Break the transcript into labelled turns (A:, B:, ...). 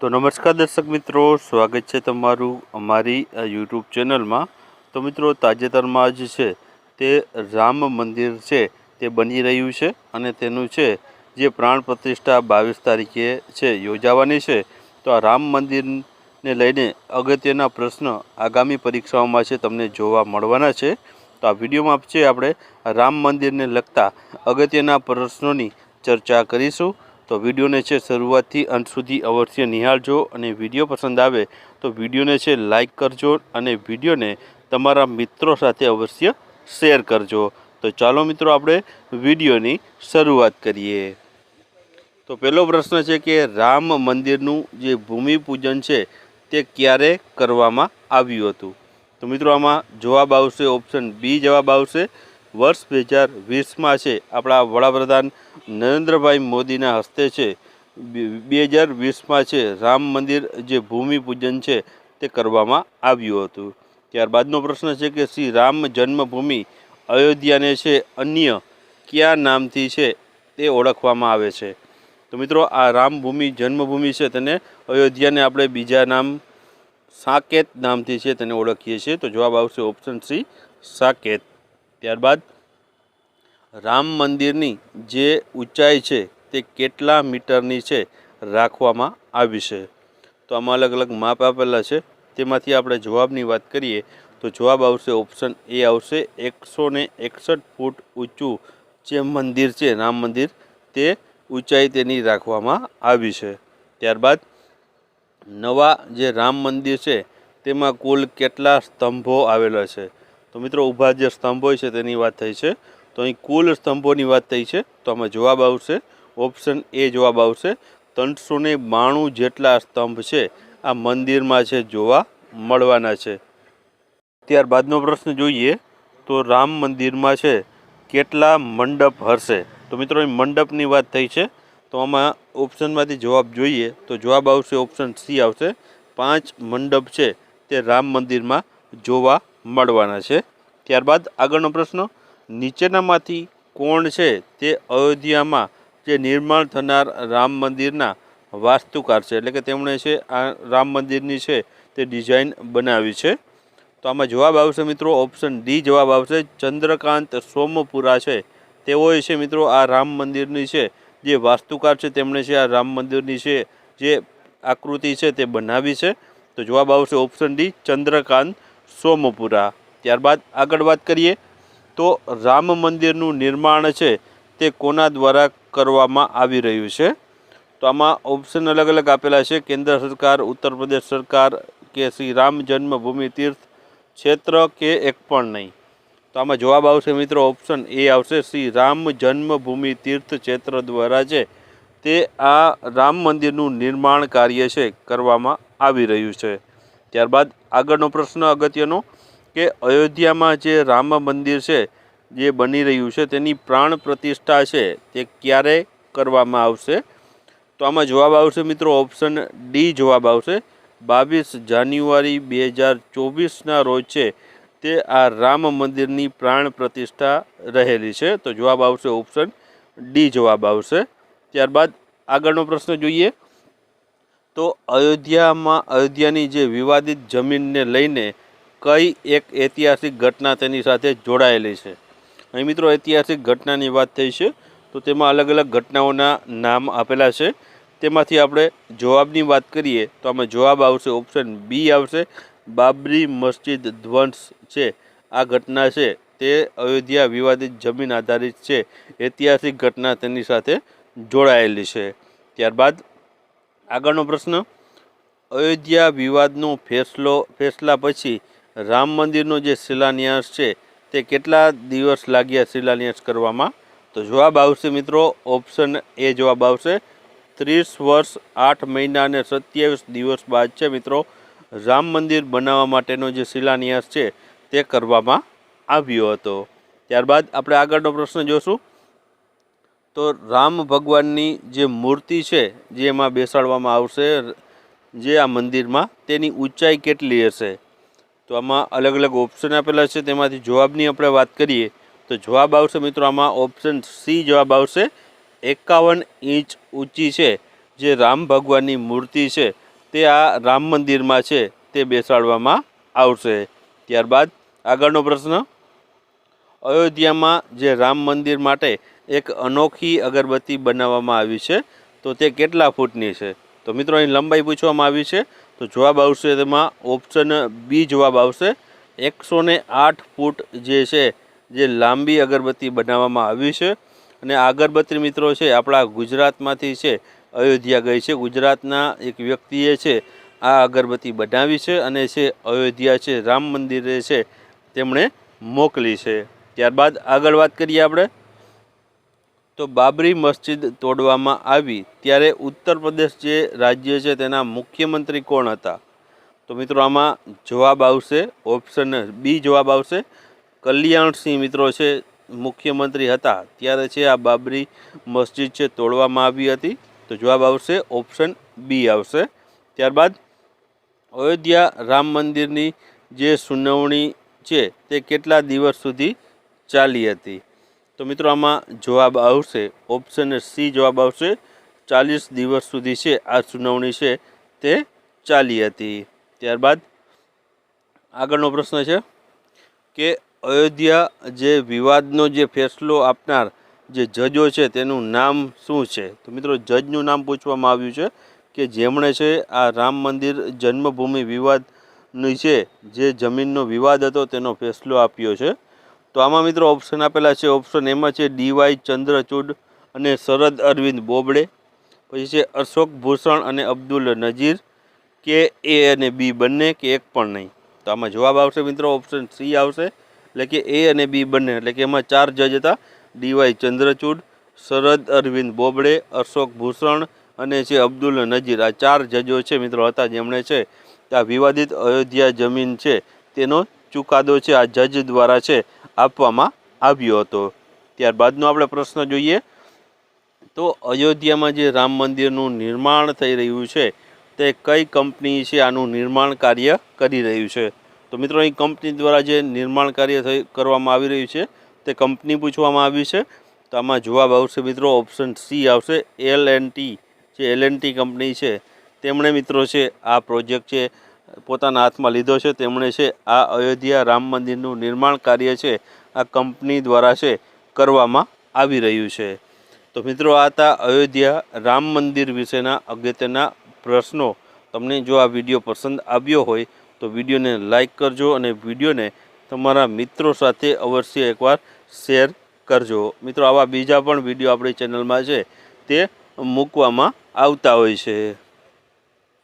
A: તો નમસ્કાર દર્શક મિત્રો, સ્વાગત છે તમારું અમારી યુટ્યુબ ચેનલમાં. તો મિત્રો, તાજેતરમાં જ છે, તે રામ મંદિર છે, તે બની રહ્યું છે અને તેનું છે, જે પ્રાણ પ્રતિષ્ઠા બાવીસ તારીખે છે, યોજાવાની છે. તો આ રામ મંદિરને લઈને અગત્યના પ્રશ્ન આગામી પરીક્ષાઓમાં છે, તમને જોવા મળવાના છે. તો આ વિડીયોમાં છે, આપણે રામ મંદિરને લગતા અગત્યના પ્રશ્નોની ચર્ચા કરીશું. તો વિડીયોને છે શરૂઆતથી અંત સુધી અવશ્ય નિહાળજો અને વીડિયો પસંદ આવે તો વિડીયોને છે લાઇક કરજો અને વિડીયોને તમારા મિત્રો સાથે અવશ્ય શેર કરજો. તો ચાલો મિત્રો આપણે વિડીયોની શરૂઆત કરીએ. તો પહેલો પ્રશ્ન છે કે રામ મંદિરનું જે ભૂમિપૂજન છે તે ક્યારે કરવામાં આવ્યું હતું? તો મિત્રો આમાં જવાબ આવશે ઓપ્શન બી જવાબ આવશે. વર્ષ બે હજાર વીસમાં છે. આપણા વડાપ્રધાન નરેન્દ્રભાઈ મોદીના હસ્તે છે. બે હજાર વીસમાં છે. રામ મંદિર જે ભૂમિપૂજન છે તે કરવામાં આવ્યું હતું. ત્યારબાદનો પ્રશ્ન છે કે શ્રી રામ જન્મભૂમિ અયોધ્યાને છે, અન્ય કયા નામથી છે તે ઓળખવામાં આવે છે. તો મિત્રો, આ રામભૂમિ જન્મભૂમિ છે તેને અયોધ્યાને આપણે બીજા નામ સાકેત નામથી છે તેને ઓળખીએ છીએ. તો જવાબ આવશે ઓપ્શન સી, સાકેત. ત્યારબાદ રામ મંદિરની જે ઊંચાઈ છે તે કેટલા મીટરની છે રાખવામાં આવી છે. તો આમાં અલગ અલગ માપ આપેલા છે. તેમાંથી આપણે જવાબની વાત કરીએ તો જવાબ આવશે ઓપ્શન એ આવશે એકસો એકસઠ ફૂટ ઊંચું જે મંદિર છે, રામ મંદિર, તે ઊંચાઈ તેની રાખવામાં આવી છે. ત્યારબાદ નવા જે રામ મંદિર છે, તેમાં કુલ કેટલા સ્તંભો આવેલા છે? તો મિત્રો, ઊભા જે સ્તંભ હોય છે તેની વાત થઈ છે. તો અહીં કુલ સ્તંભોની વાત થઈ છે. તો આમાં જવાબ આવશે. ઓપ્શન એ જવાબ આવશે. ત્રણસો ને બાણું જેટલા સ્તંભ છે આ મંદિરમાં છે જોવા મળવાના છે. ત્યારબાદનો પ્રશ્ન જોઈએ તો રામ મંદિરમાં છે કેટલા મંડપ હશે? તો મિત્રો મંડપની વાત થઈ છે. તો આમાં ઓપ્શનમાંથી જવાબ જોઈએ તો જવાબ આવશે ઓપ્શન સી આવશે. પાંચ મંડપ છે તે રામ મંદિરમાં જોવા મળવાના છે. ત્યારબાદ આગળનો પ્રશ્ન, નીચેનામાંથી કોણ છે તે અયોધ્યામાં જે નિર્માણ થનાર રામ મંદિરના વાસ્તુકાર છે. એટલે કે તેમણે છે આ રામ મંદિરની છે તે ડિઝાઇન બનાવી છે. તો આમાં જવાબ આવશે મિત્રો ઓપ્શન ડી, જવાબ આવશે ચંદ્રકાંત સોમપુરા છે. તેઓએ છે મિત્રો આ રામ મંદિરની છે જે વાસ્તુકાર છે, તેમણે છે આ રામ મંદિરની છે જે આકૃતિ છે તે બનાવી છે. તો જવાબ આવશે ઓપ્શન ડી, ચંદ્રકાંત સોમપુરા. ત્યારબાદ આગળ વાત કરીએ તો રામ મંદિરનું નિર્માણ છે તે કોના દ્વારા કરવામાં આવી રહ્યું છે? તો આમાં ઓપ્શન અલગ અલગ આપેલા છે. કેન્દ્ર સરકાર, ઉત્તર પ્રદેશ સરકાર કે શ્રી રામ જન્મભૂમિ તીર્થ ક્ષેત્ર કે એક પણ નહીં? તો આમાં જવાબ આવશે મિત્રો ઓપ્શન એ આવશે. શ્રી રામ જન્મભૂમિ તીર્થ ક્ષેત્ર દ્વારા છે તે આ રામ મંદિરનું નિર્માણ કાર્ય છે, કરવામાં આવી રહ્યું છે. ત્યારબાદ આગળનો પ્રશ્ન અગત્યનો કે અયોધ્યામાં જે રામ મંદિર છે, જે બની રહ્યું છે, તેની પ્રાણ પ્રતિષ્ઠા છે, તે ક્યારે કરવામાં આવશે? તો આમાં જવાબ આવશે મિત્રો ઓપ્શન ડી જવાબ આવશે. બાવીસ જાન્યુઆરી બે હજાર ચોવીસના રોજ છે, તે આ રામ મંદિરની પ્રાણ પ્રતિષ્ઠા રહેલી છે. તો જવાબ આવશે ઓપ્શન ડી જવાબ આવશે. ત્યારબાદ આગળનો પ્રશ્ન જોઈએ. તો અયોધ્યામાં અયોધ્યાની જે વિવાદિત જમીનને લઈને કઈ એક ઐતિહાસિક ઘટના તેની સાથે જોડાયેલી છે? અહીં મિત્રો ઐતિહાસિક ઘટનાની વાત થઈ છે, તો તેમાં અલગ અલગ ઘટનાઓના નામ આપેલા છે. તેમાંથી આપણે જવાબની વાત કરીએ, તો આમાં જવાબ આવશે ઓપ્શન બી આવશે. બાબરી મસ્જિદ ધ્વંસ છે, આ ઘટના છે. તે અયોધ્યા વિવાદિત જમીન આધારિત છે. ઐતિહાસિક ઘટના તેની સાથે જોડાયેલી છે. ત્યારબાદ આગળનો પ્રશ્ન, અયોધ્યા વિવાદનો ફેસલો, ફેસલા પછી રામ મંદિરનો જે શિલાન્યાસ છે, તે કેટલા દિવસ લાગ્યા શિલાન્યાસ કરવામાં? તો જવાબ આવશે મિત્રો, ઓપ્શન એ જવાબ આવશે. ત્રીસ વર્ષ, આઠ મહિના અને સત્યાવીસ દિવસ બાદ છે મિત્રો, રામ મંદિર બનાવવા માટેનો જે શિલાન્યાસ છે, તે કરવામાં આવ્યો હતો. ત્યારબાદ આપણે આગળનો પ્રશ્ન જોશું. તો રામ ભગવાનની જે મૂર્તિ છે, જે એમાં બેસાડવામાં આવશે, જે આ મંદિરમાં, તેની ઊંચાઈ કેટલી હશે? તો આમાં અલગ અલગ ઓપ્શન આપેલા છે, તેમાંથી જવાબની આપણે વાત કરીએ, તો જવાબ આવશે મિત્રો આમાં ઓપ્શન સી જવાબ આવશે, એકાવન ઇંચ ઊંચી છે, જે રામ ભગવાનની મૂર્તિ છે, તે આ રામ મંદિરમાં છે, તે બેસાડવામાં આવશે. ત્યારબાદ આગળનો પ્રશ્ન, અયોધ્યામાં જે રામ મંદિર માટે એક અનોખી અગરબત્તી બનાવવામાં આવી છે. તો તે કેટલા ફૂટની છે? તો મિત્રો, અહીં લંબાઈ પૂછવામાં આવી છે. તો જવાબ આવશે તેમાં ઓપ્શન બી જવાબ આવશે. એકસો આઠ ફૂટ જે છે, જે લાંબી અગરબત્તી બનાવવામાં આવી છે. અને આ અગરબત્તી મિત્રો છે, આપણા ગુજરાતમાંથી છે, અયોધ્યા ગઈ છે. ગુજરાતના એક વ્યક્તિએ છે, આ અગરબત્તી બનાવી છે અને છે, અયોધ્યા છે, રામ મંદિરે છે, તેમણે મોકલી છે. ત્યારબાદ આગળ વાત કરીએ આપણે. તો બાબરી મસ્જિદ તોડવામાં આવી. ત્યારે ઉત્તર પ્રદેશ જે રાજ્ય છે તેના મુખ્યમંત્રી કોણ હતા? તો મિત્રો આમાં જવાબ આવશે ઓપ્શન બી જવાબ આવશે. કલ્યાણસિંહ મિત્રો છે મુખ્યમંત્રી હતા. ત્યારે છે આ બાબરી મસ્જિદ છે તોડવામાં આવી હતી. તો જવાબ આવશે ઓપ્શન બી આવશે. ત્યારબાદ અયોધ્યા રામ મંદિરની જે સુનાવણી છે તે કેટલા દિવસ સુધી ચાલી હતી? તો મિત્રો આમાં જવાબ આવશે ઓપ્શન સી જવાબ આવશે, ચાલીસ દિવસ સુધી છે, આ સુનાવણી છે તે ચાલી હતી. ત્યારબાદ આગળનો પ્રશ્ન છે કે અયોધ્યા જે વિવાદનો જે ફેસલો આપનાર જે જજો છે તેનું નામ શું છે? તો મિત્રો જજનું નામ પૂછવામાં આવ્યું છે કે જેમણે છે આ રામ મંદિર જન્મભૂમિ વિવાદની છે, જે જમીનનો વિવાદ હતો તેનો ફેસલો આપ્યો છે. તો આમાં મિત્રો ઓપ્શન આપેલા છે. ઓપ્શન એમાં છે ડીવાય ચંદ્રચૂડ અને શરદ અરવિંદ બોબડે. પછી છે અશોક ભૂષણ અને અબ્દુલ નજીર. કે એ અને બી બંને કે એક પણ નહીં. તો આમાં જવાબ આવશે મિત્રો ઓપ્શન સી આવશે. એટલે કે એ અને બી બંને. એટલે કે એમાં ચાર જજ હતા. ડીવાય ચંદ્રચૂડ, શરદ અરવિંદ બોબડે, અશોક ભૂષણ અને છે અબ્દુલ નજીર. આ ચાર જજો છે મિત્રો હતા. જેમણે છે આ વિવાદિત અયોધ્યા જમીન છે તેનો ચુકાદો છે, આ જજ દ્વારા છે, આપવામાં આવ્યો હતો. ત્યારબાદનો આપણે પ્રશ્ન જોઈએ. તો અયોધ્યામાં જે રામ મંદિરનું નિર્માણ થઈ રહ્યું છે, તે કઈ કંપની છે, આનું નિર્માણ કાર્ય કરી રહ્યું છે? તો મિત્રો, અહીં કંપની દ્વારા જે નિર્માણ કાર્ય થઈ, કરવામાં આવી રહ્યું છે, તે કંપની પૂછવામાં આવી છે. તો આમાં જવાબ આવશે મિત્રો, ઓપ્શન સી આવશે, એલ એન ટી. જે એલ એન ટી કંપની છે, તેમણે મિત્રો છે, આ પ્રોજેક્ટ છે પોતાના હાથમાં લીધો છે. તેમણે છે, આ અયોધ્યા રામ મંદિરનું નિર્માણ કાર્ય છે, આ કંપની દ્વારા છે, કરવામાં આવી રહ્યું છે. તો મિત્રો, આ હતા અયોધ્યા રામ મંદિર વિશેના અગત્યના પ્રશ્નો. તમને જો આ વીડિયો પસંદ આવ્યો હોય, તો વિડીયોને લાઈક કરજો અને વિડીયોને તમારા મિત્રો સાથે અવશ્ય એકવાર શેર કરજો. મિત્રો, આવા બીજા પણ વીડિયો આપણી ચેનલમાં છે, તે મૂકવામાં આવતા હોય છે.